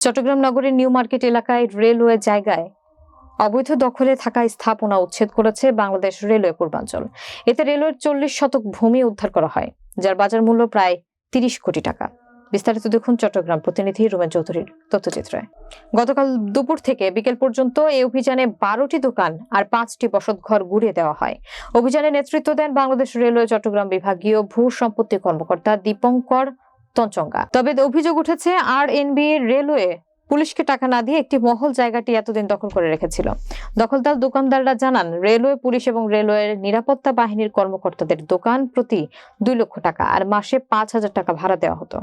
চট্টগ্রাম নগরের new market এলাকায় railway জায়গায় অবৈধ দখলে থাকা স্থাপনা উচ্ছেদ করেছে বাংলাদেশ রেলওয়ে পূর্বাঞ্চল। এতে রেলওয়ের চল্লিশ শতক ভূমি উদ্ধার করা হয়, যার বাজার মূল্য প্রায় তিরিশ কোটি টাকা। বিস্তারিত দেখুন চট্টগ্রাম প্রতিনিধি রুমেন চৌধুরীর তথ্যচিত্রে গতকাল দুপুর থেকে বিকেল পর্যন্ত এই অভিযানে বারোটি দোকান আর পাঁচটি বসতঘর গুড়িয়ে দেওয়া হয়। অভিযানে নেতৃত্ব দেন বাংলাদেশ রেলওয়ে চট্টগ্রাম বিভাগীয় ভূ সম্পত্তি কর্মকর্তা দীপঙ্কর তঞ্চঙ্গা তবে অভিযোগ উঠেছে আর এনবিএ রেলওয়ে পুলিশকে টাকা না দিয়ে একটি মহল জায়গাটি এতদিন দখল করে রেখেছিল। দখলদার দোকানদাররা জানান, রেলওয়ে পুলিশ এবং রেলওয়ের নিরাপত্তা বাহিনীর কর্মকর্তাদের দোকান প্রতি দুই লক্ষ টাকা আর মাসে পাঁচ হাজার টাকা ভাড়া দেওয়া হতো।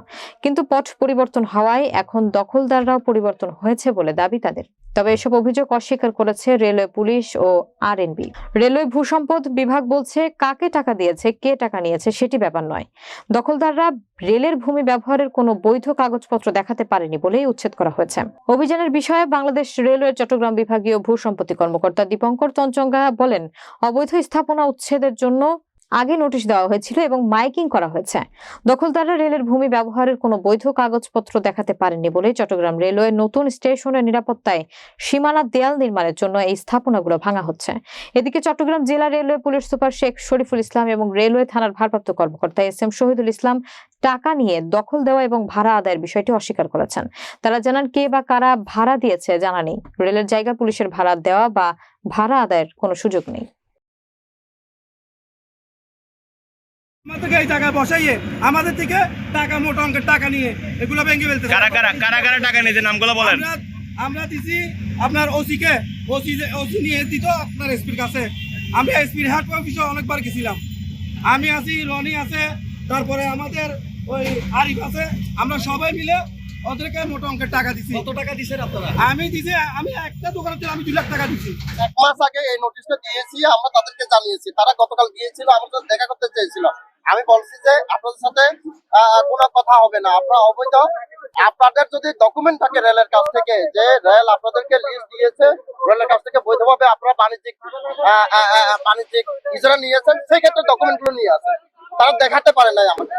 কিন্তু পথ পরিবর্তন হওয়ায় এখন দখলদাররাও পরিবর্তন হয়েছে বলে দাবি তাদের। তবে এসব অভিযোগ অস্বীকার করেছে রেলওয়ে পুলিশ ও আরএনবি। রেলওয়ে ভূসম্পদ বিভাগ বলছে, কাকে টাকা দিয়েছে, কে টাকা নিয়েছে সেটি ব্যাপার নয়। দখলদাররা রেলের ভূমি ব্যবহারের কোনো বৈধ কাগজপত্র দেখাতে পারেনি বলেই উচ্ছেদ করা হয়েছে। অভিযানের বিষয়ে বাংলাদেশ রেলওয়ে চট্টগ্রাম বিভাগীয় ভূ সম্পত্তি কর্মকর্তা দীপঙ্কর চঞ্চঙ্গা বলেন, অবৈধ স্থাপনা উচ্ছেদের জন্য আগে নোটিশ দেওয়া হয়েছিল এবং মাইকিং করা হয়েছে। দখলদাররা রেলের ভূমি ব্যবহারের কোনো বৈধ কাগজপত্র দেখাতে পারেননি বলে চট্টগ্রাম রেলওয়ে নতুন স্টেশনের নিরাপত্তায় সীমানা দেয়াল নির্মাণের জন্য এই স্থাপনাগুলো ভাঙা হচ্ছে। এদিকে চট্টগ্রাম জেলা railway police super Sheikh Shariful Islam এবং রেলওয়ে থানার ভারপ্রাপ্ত কর্মকর্তা এস এম শহীদুল ইসলাম টাকা নিয়ে দখল দেওয়া এবং ভাড়া আদায়ের বিষয়টি অস্বীকার করেছেন। তারা জানান কে বা কারা ভাড়া দিয়েছে জানা নেই। রেলের জায়গা পুলিশের ভাড়া দেওয়া বা ভাড়া আদায়ের কোনো সুযোগ নেই। আমাদেরকে এই জায়গায় বসাইয়ে আমাদের থেকে টাকা মোটা অঙ্কের টাকা নিয়ে এগুলো ভেঙে ফেলতে কারা কারা কারা কারা টাকা নিয়েছে? নামগুলো বলেন। আমরা আমরা দিছি আপনার ওসি ওসি ওসি নিয়ে দিত আপনার এসপির কাছে। আমি এসপির হেড অফিসে অনেকবার গেছিলাম। আমি আছি রনি আছে তারপরে আমাদের ওই আরিফ আছে। আমরা সবাই মিলে ওদেরকে মোটা অঙ্কের টাকা দিছি। কত টাকা দিছেন আপনারা? আমি দিছি আমি একটা দোকানের থেকে আমি দুই লাখ টাকা দিছি। এক মাস আগে এই নোটিশটা দিয়েছি আমরা তাদেরকে জানিয়েছি। তারা গতকাল গিয়েছিল আমাদের দেখা করতে চেয়েছিল আমি বলছি যে আপনাদের সাথে কোনো কথা হবে না। আপনারা অবৈধ। আপনাদের যদি ডকুমেন্ট থাকে রেলের কাছ থেকে যে রেল আপনাদেরকে লিস্ট দিয়েছে, রেলের কাছ থেকে বৈধভাবে আপনারা বাণিজ্যিক বাণিজ্যিক ইজারা নিয়েছেন, সেই ক্ষেত্রে ডকুমেন্টগুলো নিয়ে আসেন। তারা দেখাতে পারে নাই আমাদের।